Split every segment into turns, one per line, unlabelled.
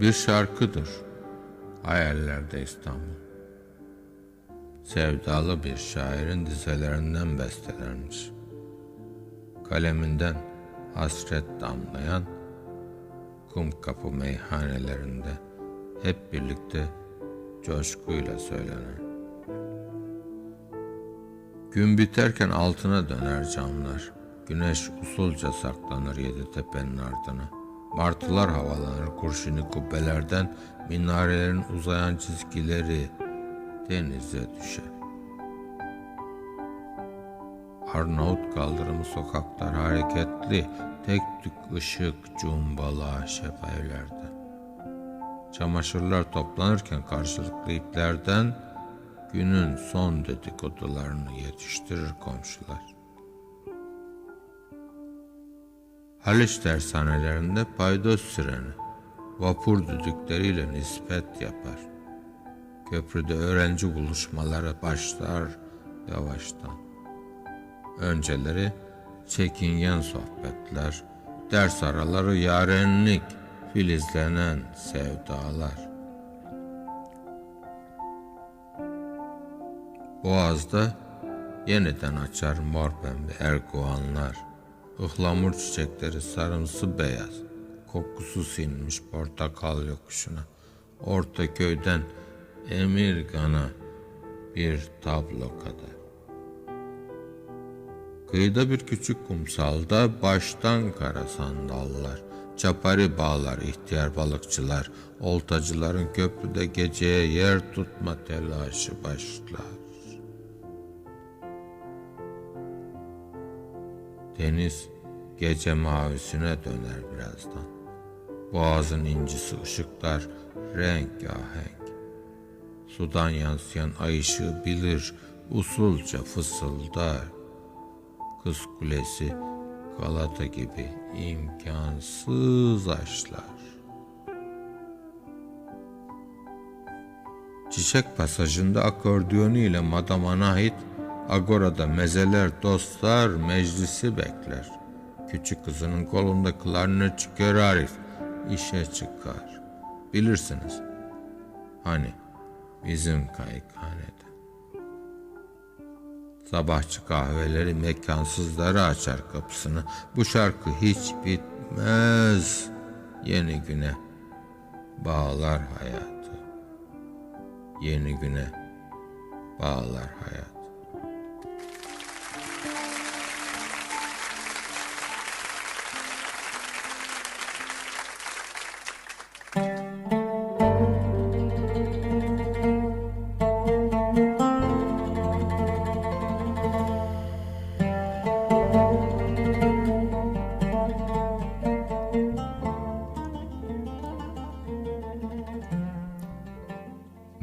Bir şarkıdır. Hayallerde İstanbul. Sevdalı bir şairin dizelerinden bestelenmiş. Kaleminden hasret damlayan kum kapı meyhanelerinde hep birlikte coşkuyla söylenen. Gün biterken altına döner camlar. Güneş usulca saklanır yedi tepenin ardına. Martılar havalanır kurşuni kubbelerden minarelerin uzayan çizgileri denize düşer. Arnavut kaldırımı sokaklar hareketli, tek tük ışık cumbalı ahşap evlerde. Çamaşırlar toplanırken karşılıklı iplerden günün son dedikodularını yetiştirir komşular. Haliç tersanelerinde paydos sireni, vapur düdükleriyle nispet yapar. Köprüde öğrenci buluşmaları başlar yavaştan. Önceleri çekingen sohbetler, ders araları yarenlik, filizlenen sevdalar. Boğaz'da yeniden açar mor pembe erguvanlar. Ihlamur çiçekleri sarımsı beyaz. Kokusu sinmiş portakal yokuşuna. Orta köyden Emirgan'a bir tablo kadar. Kıyıda bir küçük kumsalda baştan kara sandallar, çapari bağlar ihtiyar balıkçılar, oltacıların köprüde geceye yer tutma telaşı başlar. Deniz gece mavisine döner birazdan. Boğazın incisi ışıklar rengahenk. Sudan yansıyan ay ışığı bilir, usulca fısıldar. Kız kulesi Galata gibi imkansız aşlar. Çiçek pasajında akordiyonu ile Madame Anahit Agora'da mezeler, dostlar meclisi bekler. Küçük kızının kolunda klarnet çıkıyor Arif. işe çıkar. Bilirsiniz. Hani bizim kayıkhanede. Sabahçı kahveleri mekansızları açar kapısını. Bu şarkı hiç bitmez. Yeni güne bağlar hayatı. Yeni güne bağlar hayat.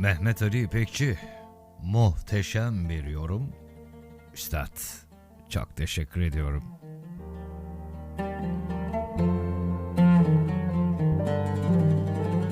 Mehmet Ali İpekçi, muhteşem bir yorum. Üstad, çok teşekkür ediyorum.